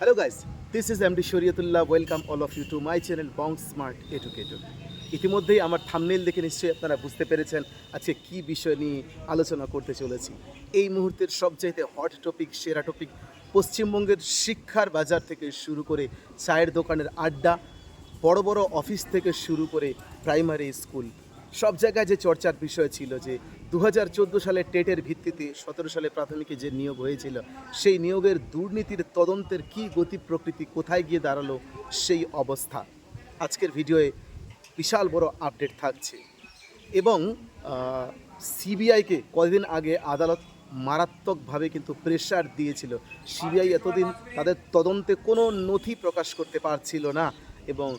Hello guys, this is MD Shariatullah. Welcome all of you to my channel Bounce Smart Educator. ইতিমধ্যেই আমার thumbnail দেখে নিশ্চয়ই আপনারা বুঝতে পেরেছেন আজকে কি বিষয় নিয়ে আলোচনা করতে চলেছি এই মুহূর্তের সবচাইতে হট টপিক সেরা টপিক পশ্চিমবঙ্গের শিক্ষার বাজার থেকে শুরু করে চায়ের দোকানের আড্ডা বড় বড় অফিস থেকে শুরু করে প্রাইমারি স্কুল সব জায়গায় যে চর্চার বিষয় ছিল যে দু হাজার চোদ্দ সালে টেটের ভিত্তিতে সতেরো সালে প্রাথমিকে যে নিয়োগ হয়েছিল, সেই নিয়োগের দুর্নীতির তদন্তের কি গতি প্রকৃতি কোথায় গিয়ে দাঁড়াল, সেই অবস্থা আজকের ভিডিওয়ে বিশাল বড় আপডেট থাকছে। এবং সিবিআইকে কদিন আগে আদালত মারাত্মকভাবে কিন্তু প্রেশার দিয়েছিল। সিবিআই এতদিন তাদের তদন্তে কোনো নথি প্রকাশ করতে পারছিল না এবং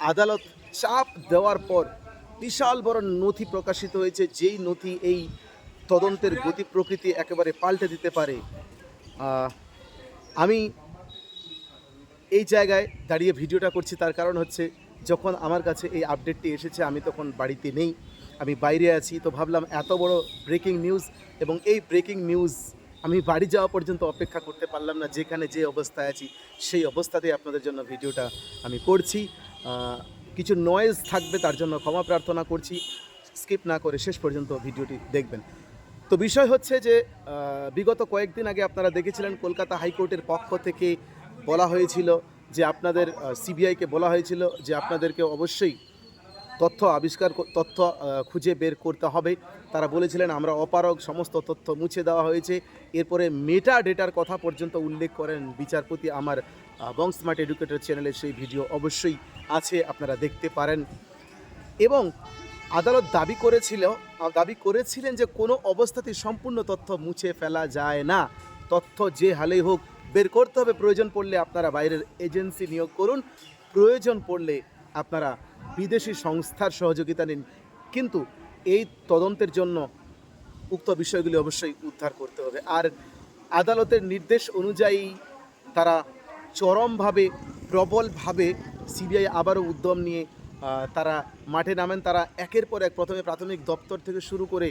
আদালত চাপ দেওয়ার পর বিশাল বড় নথি প্রকাশিত হয়েছে, যেই নথি এই তদন্তের গতি প্রকৃতি একেবারে পাল্টে দিতে পারে। আমি এই জায়গায় দাঁড়িয়ে ভিডিওটা করছি, তার কারণ হচ্ছে যখন আমার কাছে এই আপডেটটি এসেছে, আমি তখন বাড়িতে নেই, আমি বাইরে আছি, তো ভাবলাম এত বড় ব্রেকিং নিউজ এবং এই ব্রেকিং নিউজ আমি বাড়ি যাওয়া পর্যন্ত অপেক্ষা করতে পারলাম না, যেখানে যে অবস্থায় আছি, সেই অবস্থাতেই আপনাদের জন্য ভিডিওটা আমি করছি। কিছু নয়েজ থাকবে তার জন্য ক্ষমা প্রার্থনা করছি। স্কিপ না করে শেষ পর্যন্ত ভিডিওটি দেখবেন। তো বিষয় হচ্ছে যে বিগত কয়েকদিন আগে আপনারা দেখেছিলেন কলকাতা হাইকোর্টের পক্ষ থেকে বলা হয়েছিল যে আপনাদের সিবিআইকে বলা হয়েছিল যে আপনাদেরকে অবশ্যই তথ্য আবিষ্কার তথ্য খুঁজে বের করতে হবে। তারা বলেছিলেন, আমরা অপারগ, সমস্ত তথ্য মুছে দেওয়া হয়েছে। এরপরে মেটা ডেটার কথা পর্যন্ত উল্লেখ করেন বিচারপতি আমার বং স্মার্ট এডুকেটর চ্যানেলের সেই ভিডিও অবশ্যই আছে, আপনারা দেখতে পারেন। এবং আদালত দাবি করেছিল দাবি করেছিলেন যে কোনো অবস্থাতে সম্পূর্ণ তথ্য মুছে ফেলা যায় না। তথ্য যে হালেই হোক বের করতে হবে। প্রয়োজন পড়লে আপনারা বাইরের এজেন্সি নিয়োগ করুন। প্রয়োজন পড়লে আপনারা বিদেশি সংস্থার সহযোগিতা নিন। কিন্তু এই তদন্তের জন্য উক্ত বিষয়গুলি অবশ্যই উদ্ধার করতে হবে। আর আদালতের নির্দেশ অনুযায়ী তারা চরমভাবে, প্রবলভাবে সিবিআই আবারও উদ্যম নিয়ে তারা মাঠে নামেন। তারা একের পর এক প্রথমে প্রাথমিক দপ্তর থেকে শুরু করে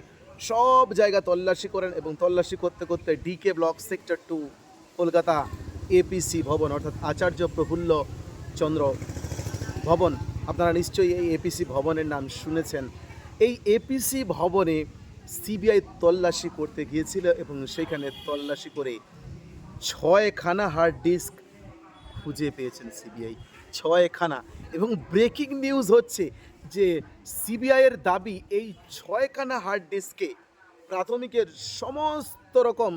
সব জায়গা তল্লাশি করেন এবং তল্লাশি করতে করতে DK block sector two, Kolkata APC Bhavan, অর্থাৎ আচার্য প্রফুল্ল চন্দ্র ভবন আপনারা নিশ্চয়ই এই এপিসি ভবনের নাম শুনেছেন। এই এপিসি ভবনে সিবিআই তল্লাশি করতে গিয়েছিল এবং সেখানে তল্লাশি করে ছয়খানা হার্ড ডিস্ক খুঁজে পেয়েছেন সিবিআই ছয়খানা। এবং ব্রেকিং নিউজ হচ্ছে যে সিবিআইয়ের দাবি এই ছয়খানা হার্ড ডিস্কে প্রাথমিকের সমস্ত রকম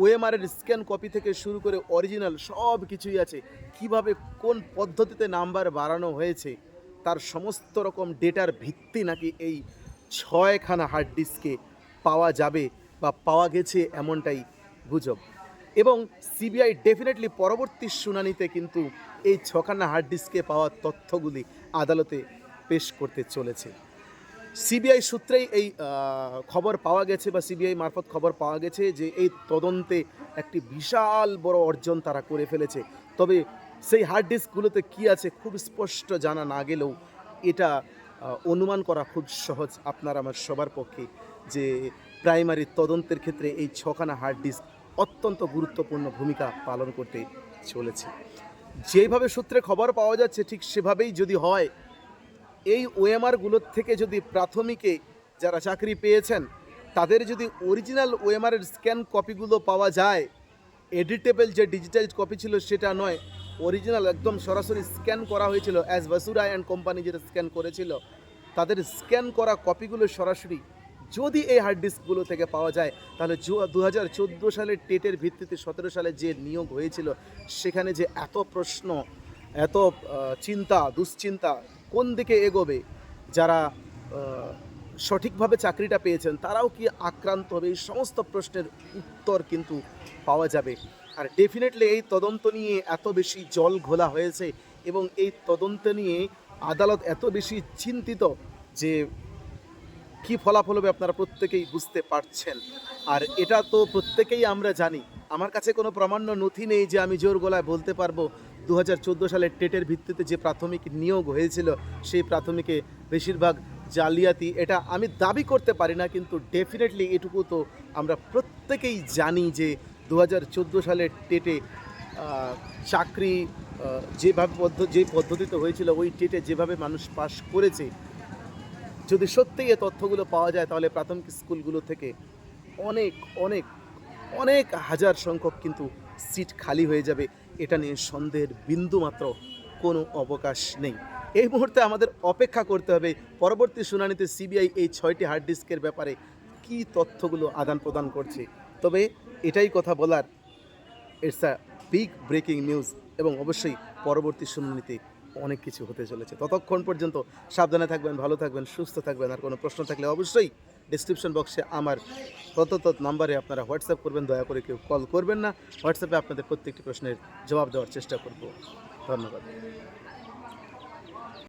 ওএমআরের স্ক্যান কপি থেকে শুরু করে অরিজিনাল সব কিছুই আছে। কীভাবে কোন পদ্ধতিতে নাম্বার বাড়ানো হয়েছে, তার সমস্ত রকম ডেটার ভিত্তি নাকি এই ছয়খানা হার্ড ডিস্কে পাওয়া যাবে বা পাওয়া গেছে এমনটাই গুজব। এবং সিবিআই ডেফিনেটলি পরবর্তী শুনানিতে কিন্তু এই ছখানা হার্ড ডিস্কে পাওয়া তথ্যগুলি আদালতে পেশ করতে চলেছে। সিবিআই সূত্রেই এই খবর পাওয়া গেছে বা সিবিআই মারফত খবর পাওয়া গেছে যে এই তদন্তে একটি বিশাল বড় অর্জন তারা করে ফেলেছে। তবে সেই হার্ড ডিস্কগুলোতে কী আছে খুব স্পষ্ট জানা না গেলেও এটা অনুমান করা খুব সহজ আপনার আমার সবার পক্ষে যে প্রাইমারি তদন্তের ক্ষেত্রে এই ছখানা হার্ড ডিস্ক অত্যন্ত গুরুত্বপূর্ণ ভূমিকা পালন করতে চলেছে। যেভাবে সূত্রে খবর পাওয়া যাচ্ছে ঠিক সেভাবেই যদি হয় এই ওএমআরগুলোর থেকে যদি প্রাথমিকে যারা চাকরি পেয়েছেন, তাদের যদি অরিজিনাল ওএমআরের স্ক্যান কপিগুলো পাওয়া যায় এডিটেবল যে ডিজিটাল কপি ছিল সেটা নয় অরিজিনাল একদম সরাসরি স্ক্যান করা হয়েছিল অ্যাজ বাসুরা অ্যান্ড কোম্পানি যেটা স্ক্যান করেছিল, তাদের স্ক্যান করা কপিগুলো সরাসরি যদি এই হার্ড ডিস্কগুলো থেকে পাওয়া যায়, তাহলে দু হাজার চোদ্দ সালের টেটের ভিত্তিতে সতেরো সালে যে নিয়োগ হয়েছিল, সেখানে যে এত প্রশ্ন, এত চিন্তা, দুশ্চিন্তা কোন দিকে এগোবে? যারা সঠিকভাবে চাকরিটা পেয়েছেন, তারাও কি আক্রান্ত হবে? এই সমস্ত প্রশ্নের উত্তর কিন্তু পাওয়া যাবে। আর ডেফিনেটলি এই তদন্ত নিয়ে এত বেশি জল ঘোলা হয়েছে এবং এই তদন্ত নিয়ে আদালত এত বেশি চিন্তিত যে কি ফলাফল হবে আপনারা প্রত্যেকেই বুঝতে পারছেন। আর এটা তো প্রত্যেকেই আমরা জানি। আমার কাছে কোনো প্রামাণ্য নথি নেই যে আমি জোর গলায় বলতে পারব। দু সালের টেটের ভিত্তিতে যে প্রাথমিক নিয়োগ হয়েছিল, সেই প্রাথমিকে বেশিরভাগ জালিয়াতি। এটা আমি দাবি করতে পারি না, কিন্তু ডেফিনেটলি এটুকু তো আমরা প্রত্যেকেই জানি যে দু সালের টেটে চাকরি যেভাবে পদ্ধ, যে পদ্ধতিতে হয়েছিল, ওই টেটে যেভাবে মানুষ পাশ করেছে, যদি সত্যিই এ তথ্যগুলো পাওয়া যায়, তাহলে প্রাথমিক স্কুলগুলো থেকে অনেক অনেক অনেক হাজার সংখ্যক কিন্তু সিট খালি হয়ে যাবে। এটা নিয়ে সন্দেহের বিন্দু মাত্র কোনো অবকাশ নেই। এই মুহূর্তে আমাদের অপেক্ষা করতে হবে পরবর্তী শুনানিতে সিবিআই এই ছয়টি হার্ড ডিস্কের ব্যাপারে কি তথ্যগুলো আদান প্রদান করছে। তবে এটাই কথা বলার it's a big breaking news এবং অবশ্যই পরবর্তী শুনানিতে অনেক কিছু হতে চলেছে। ততক্ষণ পর্যন্ত সাবধানে থাকবেন, ভালো থাকবেন, সুস্থ থাকবেন। আর কোনো প্রশ্ন থাকলে অবশ্যই ডিসক্রিপশন বক্সে আমার প্রদত্ত নাম্বারে আপনারা হোয়াটসঅ্যাপ করবেন, দয়া করে কেউ কল করবেন না। হোয়াটসঅ্যাপে আপনাদের প্রত্যেকটি প্রশ্নের জবাব দেওয়ার চেষ্টা করব। ধন্যবাদ।